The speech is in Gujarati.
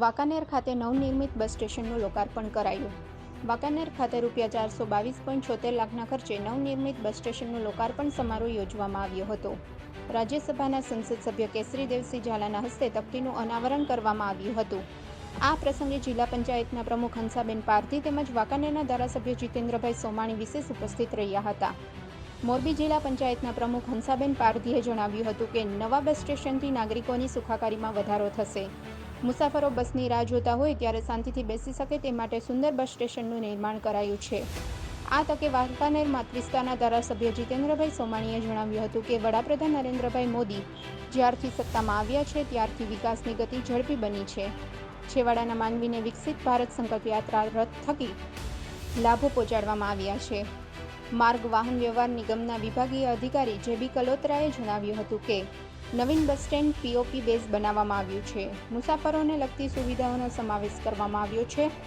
વાંકાનેર ખાતે નવનિર્મિત બસ સ્ટેશનનું લોકાર્પણ કરાયું. વાંકાનેર ખાતે રૂપિયા ચારસો બાવીસ પોઈન્ટ છોતેર લાખના ખર્ચે નવનિર્મિત બસ સ્ટેશનનું લોકાર્પણ સમારોહ યોજવામાં આવ્યો હતો. રાજ્યસભાના સંસદ સભ્ય કેસરી દેવસિંહ ઝાલાના હસ્તે તકતીનું અનાવરણ કરવામાં આવ્યું હતું. આ પ્રસંગે જિલ્લા પંચાયતના પ્રમુખ હંસાબેન પારધી તેમજ વાંકાનેરના ધારાસભ્ય જીતેન્દ્રભાઈ સોમાણી વિશેષ ઉપસ્થિત રહ્યા હતા. મોરબી જિલ્લા પંચાયતના પ્રમુખ હંસાબેન પારધીએ જણાવ્યું હતું કે નવા બસ સ્ટેશનથી નાગરિકોની સુખાકારીમાં વધારો થશે. મુસાફરો બસની રાહ જોતા હોય ત્યારે શાંતિથી બેસી શકે તે માટે સુંદર બસ સ્ટેશનનું નિર્માણ કરાયું છે. આ તકે વાંકાનેરમાં ત્રિસ્તાના ધારાસભ્ય જીતેન્દ્રભાઈ સોમાણીએ જણાવ્યું હતું કે વડાપ્રધાન નરેન્દ્રભાઈ મોદી જ્યારથી સત્તામાં આવ્યા છે, ત્યારથી વિકાસની ગતિ ઝડપી બની છે. છેવાડાના માનવીને વિકસિત ભારત સંકલ્પ યાત્રા રથ થકી લાભો પહોંચાડવામાં આવ્યા છે. માર્ગ વાહન વ્યવહાર નિગમના વિભાગીય અધિકારી જેબી કલોત્રાએ જણાવ્યું હતું કે નવીન બસ સ્ટેન્ડ પીઓપી બેઝ બનાવવામાં આવ્યું છે. મુસાફરોને લગતી સુવિધાઓનો સમાવેશ કરવામાં આવ્યો છે.